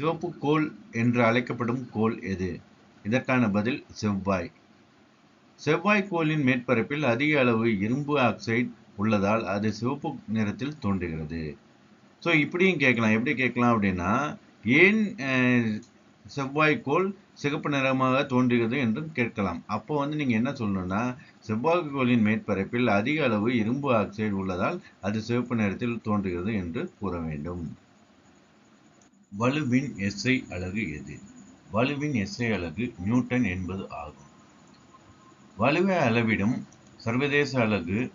சிவப்பு கோள் என்று அழைக்கப்படும் கோள் எது? இதற்கான பதில் செவ்வாய். செவ்வாய் கோளின் மேற்பரப்பில் அதிக அளவு இரும்பு ஆக்சைடு உள்ளதால் அது சிவப்பு நிறத்தில் தோன்றுகிறது. ஸோ இப்படியும் கேட்கலாம். எப்படி கேட்கலாம் அப்படின்னா ஏன் செவ்வாய் கோள் சிகப்பு நிறமாக தோன்றுகிறது என்றும் கேட்கலாம். அப்போ வந்து நீங்கள் என்ன சொல்லணும்னா செவ்வாய் கோளின் மேற்பரப்பில் அதிக அளவு இரும்பு ஆக்சைடு உள்ளதால் அது சிவப்பு நிறத்தில் தோன்றுகிறது என்று கூற வேண்டும். வலுவின் எஸ்ஐ அலகு எது? வலுவின் எஸ்ஐ அலகு நியூட்டன் என்பது ஆகும். வலுவை அளவிடும் சர்வதேச அலகு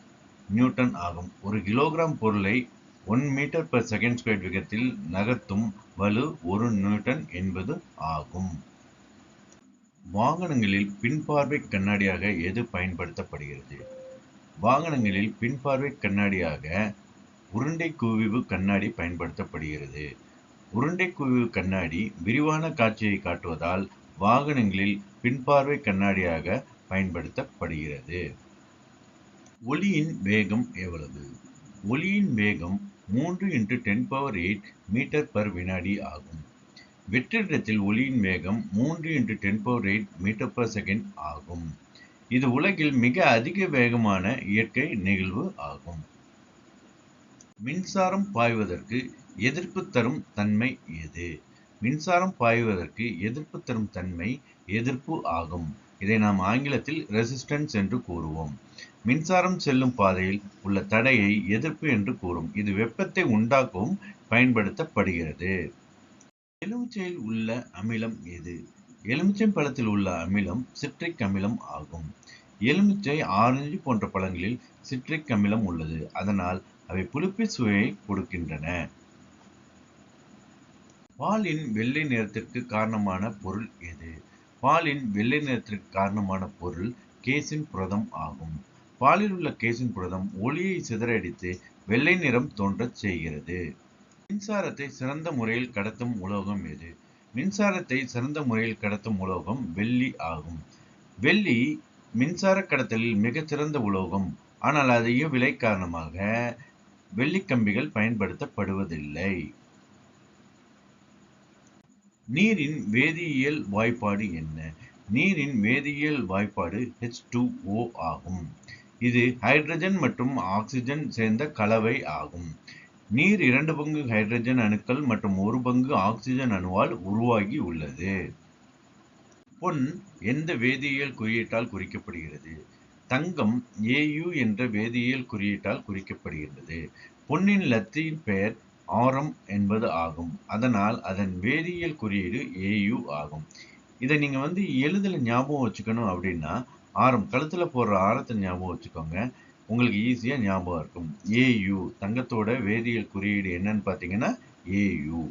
நியூட்டன் ஆகும். ஒரு கிலோகிராம் பொருளை one metre per second square வேகத்தில் நகர்த்தும் வலு ஒரு நியூட்டன் என்பது ஆகும். வாகனங்களில் பின்பார்வை கண்ணாடியாக எது பயன்படுத்தப்படுகிறது? வாகனங்களில் பின்பார்வை கண்ணாடியாக உருண்டை குவிவு கண்ணாடி பயன்படுத்தப்படுகிறது. உருண்டை குவிவு கண்ணாடி விரிவான காட்சியை காட்டுவதால் வாகனங்களில் பின்பார்வை கண்ணாடியாக பயன்படுத்தப்படுகிறது. ஒளியின் வேகம் எவ்வளவு? ஒளியின் வேகம் மூன்று into ten power eight metre per வினாடி ஆகும். வெற்றிடத்தில் ஒளியின் வேகம் மூன்று into ten power eight metre per second ஆகும். இது உலகில் மிக அதிக வேகமான இயற்கை நிகழ்வு ஆகும். மின்சாரம் பாய்வதற்கு எதிர்ப்பு தரும் தன்மை எது? மின்சாரம் பாய்வதற்கு எதிர்ப்பு தரும் தன்மை எதிர்ப்பு ஆகும். இதை நாம் ஆங்கிலத்தில் ரெசிஸ்டன்ஸ் என்று கூறுவோம். மின்சாரம் செல்லும் பாதையில் உள்ள தடையை எதிர்ப்பு என்று கூறும். இது வெப்பத்தை உண்டாக்கவும் பயன்படுத்தப்படுகிறது. எலுமிச்சையில் உள்ள அமிலம் எது? எலுமிச்சை பழத்தில் உள்ள அமிலம் சிட்ரிக் அமிலம் ஆகும். எலுமிச்சை ஆரஞ்சு போன்ற பழங்களில் சிட்ரிக் அமிலம் உள்ளது. அதனால் அவை புளிப்பு சுவையை கொடுக்கின்றன. பாலின் வெள்ளை நிறத்திற்கு காரணமான பொருள் எது? பாலின் வெள்ளை நிறத்திற்கு காரணமான பொருள் கேசின் புரதம் ஆகும். பாலில் உள்ள கேசின் புரதம் ஒளியை சிதறடித்து வெள்ளை நிறம் தோன்றச் செய்கிறது. மின்சாரத்தை சிறந்த முறையில் கடத்தும் உலோகம் எது? மின்சாரத்தை சிறந்த முறையில் கடத்தும் உலோகம் வெள்ளி ஆகும். வெள்ளி மின்சார கடத்தலில் மிகச்சிறந்த உலோகம். ஆனால் அதிக விலை காரணமாக வெள்ளி கம்பிகள் பயன்படுத்தப்படுவதில்லை. நீரின் வேதியியல் வாய்ப்பாடு என்ன? நீரின் வேதியியல் வாய்ப்பாடு H2O ஆகும். இது ஹைட்ரஜன் மற்றும் ஆக்சிஜன் சேர்ந்த கலவை ஆகும். நீர் இரண்டு பங்கு ஹைட்ரஜன் அணுக்கள் மற்றும் ஒரு பங்கு ஆக்சிஜன் அணுவால் உருவாகி உள்ளது. பொன் எந்த வேதியியல் குறியீட்டால் குறிக்கப்படுகிறது? தங்கம் ஏயு என்ற வேதியியல் குறியீட்டால் குறிக்கப்படுகிறது பொன்னின் லத்தீன் பெயர் ஆரம் என்பது ஆகும். அதனால் அதன் வேதியியல் குறியீடு ஏயு ஆகும். இதை நீங்கள் வந்து எளிதில் ஞாபகம் வச்சுக்கணும் அப்படின்னா ஆரம் கழுத்தில் போடுற ஆரத்தை ஞாபகம் வச்சுக்கோங்க. உங்களுக்கு ஈஸியாக ஞாபகம் இருக்கும். ஏயு தங்கத்தோட வேதியியல் குறியீடு என்னன்னு பார்த்தீங்கன்னா ஏயு